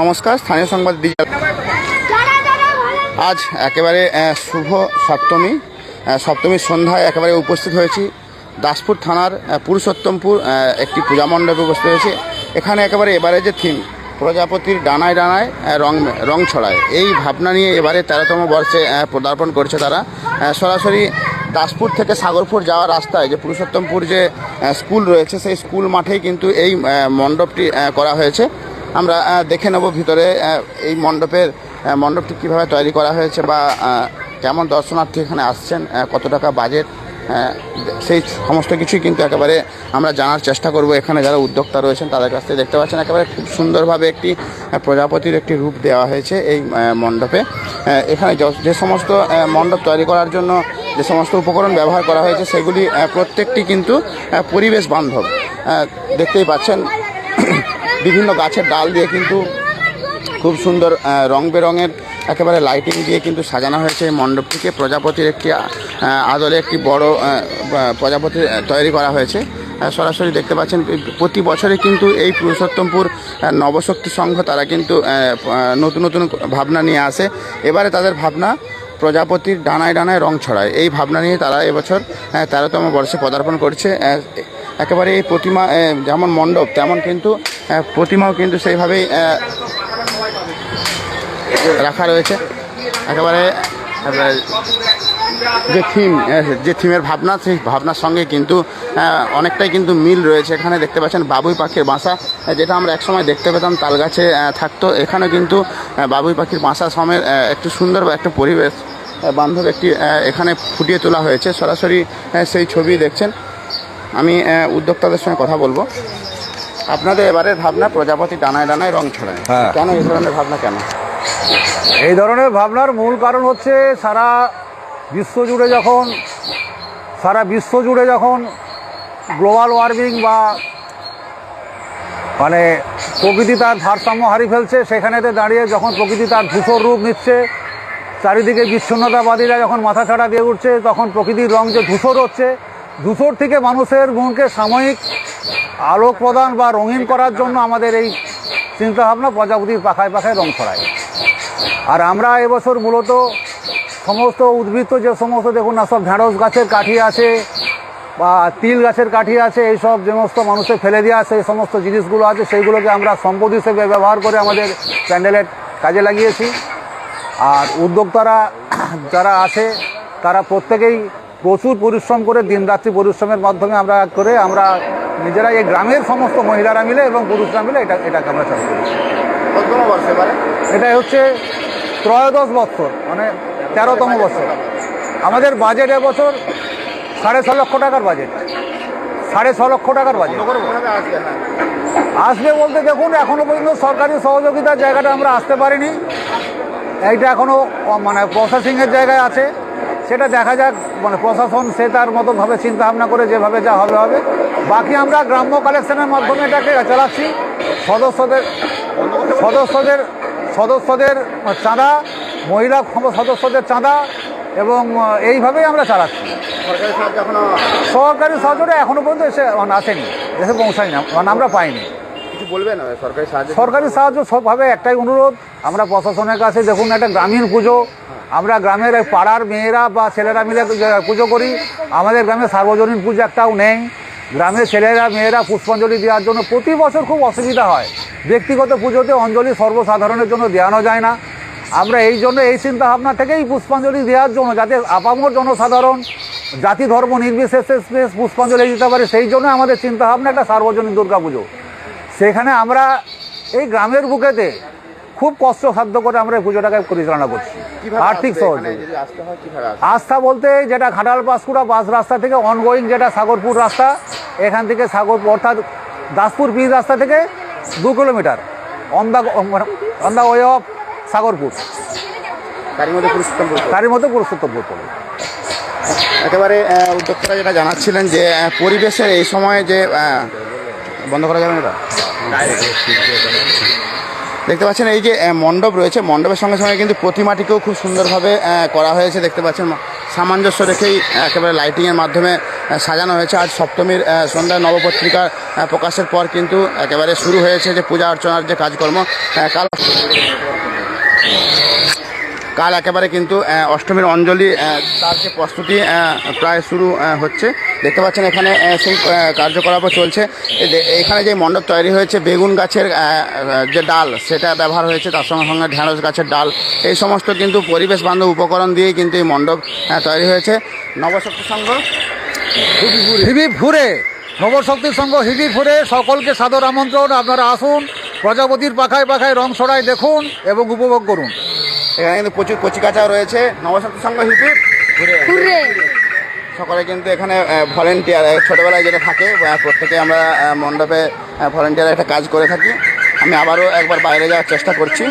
নমস্কার, স্থানীয় সংবাদ আজ একেবারে শুভ সপ্তমী। সপ্তমীর সন্ধ্যায় একেবারে উপস্থিত হয়েছি। দাসপুর থানার পুরুষোত্তমপুর একটি পূজা মণ্ডপে উপস্থিত হয়েছি। এখানে একেবারে এবারে যে থিম, প্রজাপতির ডানায় ডানায় রং রং ছড়ায়। এই ভাবনা নিয়ে এবারে তেরোতম বর্ষে পদার্পণ করছে তারা। সরাসরি দাসপুর থেকে সাগরপুর যাওয়ার রাস্তায় যে পুরুষোত্তমপুর যে স্কুল রয়েছে, সেই স্কুল মাঠেই কিন্তু এই মণ্ডপটি করা হয়েছে। আমরা দেখে নেব ভিতরে এই মণ্ডপের মণ্ডপটি কীভাবে তৈরি করা হয়েছে বা কেমন দর্শনার্থী এখানে আসছেন কত টাকা বাজেট সেই সমস্ত কিছুই কিন্তু একেবারে আমরা জানার চেষ্টা করব। এখানে যারা উদ্যোক্তা রয়েছেন, তাদের কাছ থেকে দেখতে পাচ্ছেন একেবারে খুব সুন্দরভাবে একটি প্রজাপতির একটি রূপ দেওয়া হয়েছে এই মণ্ডপে। এখানে যে সমস্ত মণ্ডপ তৈরি করার জন্য যে সমস্ত উপকরণ ব্যবহার করা হয়েছে, সেগুলি প্রত্যেকটি কিন্তু পরিবেশ বান্ধব। দেখতেই পাচ্ছেন বিভিন্ন গাছের ডাল দিয়ে কিন্তু খুব সুন্দর রং বেরঙের একেবারে লাইটিং দিয়ে কিন্তু সাজানো হয়েছে এই মণ্ডপটিকে। প্রজাপতির একটি আদলে একটি বড় প্রজাপতি তৈরি করা হয়েছে। সরাসরি দেখতে পাচ্ছেন প্রতি বছরে কিন্তু এই পুরুষোত্তমপুর নবশক্তি সংঘ তারা কিন্তু নতুন নতুন ভাবনা নিয়ে আসে। এবারে তাদের ভাবনা প্রজাপতির ডানায় ডানায় রং ছড়ায়। এই ভাবনা নিয়ে তারা এবছর তেরোতম বর্ষে পদার্পণ করছে। একেবারে এই প্রতিমা যেমন মণ্ডপ, তেমন কিন্তু প্রতিমাও কিন্তু সেইভাবেই রাখা রয়েছে। একেবারে যে থিম যে থিমের ভাবনা, সেই ভাবনার সঙ্গে কিন্তু অনেকটাই কিন্তু মিল রয়েছে। এখানে দেখতে পাচ্ছেন বাবুই পাখির বাসা যেটা আমরা একসময় দেখতে পেতাম, তালগাছে থাকতো। এখানে কিন্তু বাবুই পাখির বাসা সমেত একটু সুন্দর বা একটা পরিবেশ বান্ধব একটি এখানে ফুটিয়ে তোলা হয়েছে। সরাসরি সেই ছবি দেখছেন। আমি উদ্যোক্তাদের সঙ্গে কথা বলব। আপনাদের এবারের ভাবনা প্রজাপতি ডানায় ডানায় রং ছড়ায়। হ্যাঁ। কেন এই ধরনের ভাবনা কেন? এই ধরনের ভাবনার মূল কারণ হচ্ছে সারা বিশ্ব জুড়ে যখন সারা বিশ্ব জুড়ে যখন গ্লোবাল ওয়ার্মিং বা মানে প্রকৃতি তার ভারসাম্য হারিয়ে ফেলছে সেখানেতে দাঁড়িয়ে যখন প্রকৃতি তার ধূসর রূপ নিচ্ছে চারিদিকে বিচ্ছিন্নতাবাদীরা যখন মাথা ছাড়া দিয়ে উঠছে তখন প্রকৃতির রং যে ধূসর হচ্ছে ধূসর থেকে মানুষের মনকে সাময়িক আলোক প্রদান বা রঙিন করার জন্য আমাদের এই চিন্তাভাবনা প্রজাপতির পাখায় পাখায় রং ছড়ায়। আর আমরা এবছর মূলত সমস্ত উদ্বৃত্ত যে সমস্ত দেখুন না, সব ঢেঁড়স গাছের কাঠি আছে বা তিল গাছের কাঠি আছে এইসব যে সমস্ত মানুষের ফেলে দেওয়া সেই সমস্ত জিনিসগুলো আছে, সেইগুলোকে আমরা সম্পদ হিসেবে ব্যবহার করে আমাদের প্যান্ডেলের কাজে লাগিয়েছি। আর উদ্যোক্তারা যারা আছে, তারা প্রত্যেকেই প্রচুর পরিশ্রম করে দিনরাত্রি পরিশ্রমের মাধ্যমে আমরা করে আমরা নিজেরা এই গ্রামের সমস্ত মহিলারা মিলে এবং পুরুষরা মিলে এটা এটাকে আমরা চালু করি কততম বর্ষ এবারে? এটা হচ্ছে ত্রয়োদশ বছর মানে তেরোতম বছর আমাদের বাজেট এবছর সাড়ে ছ লক্ষ টাকার বাজেট সাড়ে ছ লক্ষ টাকার বাজেট আসবে আসবে বলতে দেখুন এখনও পর্যন্ত সরকারি সহযোগিতার জায়গাটা আমরা আসতে পারিনি। এইটা এখনও মানে প্রসেসিংয়ের জায়গায় আছে। সেটা দেখা যাক মানে প্রশাসন সে তার মতোভাবে চিন্তা ভাবনা করে যেভাবে যা হবে হবে। বাকি আমরা গ্রাম্য কালেকশনের মাধ্যমে এটাকে চালাচ্ছি। সদস্যদের সদস্যদের সদস্যদের চাঁদা মহিলা সদস্যদের চাঁদা এবং এইভাবেই আমরা চালাচ্ছি। সরকারি সাহায্য এখনও সরকারি সহযোগে এখনও পর্যন্ত এসে মানে আসেনি দেশে পৌঁছায়নি মানে আমরা পাইনি। বলবেন সরকারি সাহায্য? সরকারি সাহায্য সবভাবে একটাই অনুরোধ আমরা প্রশাসনের কাছে দেখুন একটা গ্রামীণ পুজো আমরা গ্রামের পাড়ার মেয়েরা বা ছেলেরা মিলে পুজো করি। আমাদের গ্রামে সার্বজনীন পুজো একটাও নেই। গ্রামের ছেলেরা, মেয়েরা পুষ্পাঞ্জলি দেওয়ার জন্য প্রতি বছর খুব অসুবিধা হয়। ব্যক্তিগত পুজোতে অঞ্জলি সর্বসাধারণের জন্য দেওয়ানো যায় না। আমরা এই জন্য এই চিন্তা ভাবনা থেকেই পুষ্পাঞ্জলি দেওয়ার জন্য যাতে আপামর জনসাধারণ, জাতি ধর্ম নির্বিশেষে পুষ্পাঞ্জলি দিতে পারে, সেই জন্য আমাদের চিন্তা ভাবনা একটা সার্বজনীন দুর্গা পুজো সেখানে আমরা এই গ্রামের বুকেতে খুব কষ্টসাধ্য করে আমরা এই পুজোটাকে পরিচালনা করছি। আর্থিক? সহযোগিতা হয় আস্থা বলতে যেটা ঘাটাল পাঁশকুড়া বাস রাস্তা থেকে অনগোয়িং যেটা সাগরপুর রাস্তা এখান থেকে সাগরপুর অর্থাৎ দাসপুর ব্রিজ রাস্তা থেকে দু kilometre on the on the way of Sagarpur. তারই মধ্যে পুরুষোত্তমপুর তারই মধ্যে পুরুষোত্তমপুর পড়ে একেবারে উদ্যোক্তারা যেটা জানাচ্ছিলেন যে পরিবেশের এই সময়ে যে বন্ধ করা যাবে না দেখতে পাচ্ছেন এই যে মণ্ডপ রয়েছে। মণ্ডপের সঙ্গে সঙ্গে কিন্তু প্রতিমাটিকেও খুব সুন্দরভাবে করা হয়েছে। দেখতে পাচ্ছেন সামঞ্জস্য রেখেই একেবারে লাইটিংয়ের মাধ্যমে সাজানো হয়েছে। আজ সপ্তমীর সন্ধ্যায় নবপত্রিকা প্রকাশের পর কিন্তু একেবারে শুরু হয়েছে যে পূজা অর্চনার যে কাজকর্ম। কাল কাল একেবারে কিন্তু অষ্টমীর অঞ্জলি তার যে প্রস্তুতি প্রায় শুরু হচ্ছে। দেখতে পাচ্ছেন এখানে সেই কার্যকলাপও চলছে। এখানে যে মণ্ডপ তৈরি হয়েছে, বেগুন গাছের যে ডাল, সেটা ব্যবহার হয়েছে। তার সঙ্গে সঙ্গে ঢেঁড়স গাছের ডাল। এই সমস্ত কিন্তু পরিবেশ বান্ধব উপকরণ দিয়েই কিন্তু এই মণ্ডপ তৈরি হয়েছে। নবশক্তি সংঘ, হিবি ফুরে নবশক্তির সঙ্গ হিবি ফুরে সকলকে সাদর আমন্ত্রণ। আপনারা আসুন, প্রজাপতির পাখায় পাখায় রং ছড়াই দেখুন এবং উপভোগ করুন। এখানে কিন্তু প্রচুর কচিকাচাও রয়েছে নবশক্তি সংঘ হিপি ঘুরে। সকলে কিন্তু এখানে ভলেন্টিয়ার ছোটোবেলায় যেটা থাকে প্রত্যেকে আমরা মণ্ডপে ভলেন্টিয়ার একটা কাজ করে থাকি। আমি আবারও একবার বাইরে যাওয়ার চেষ্টা করছি।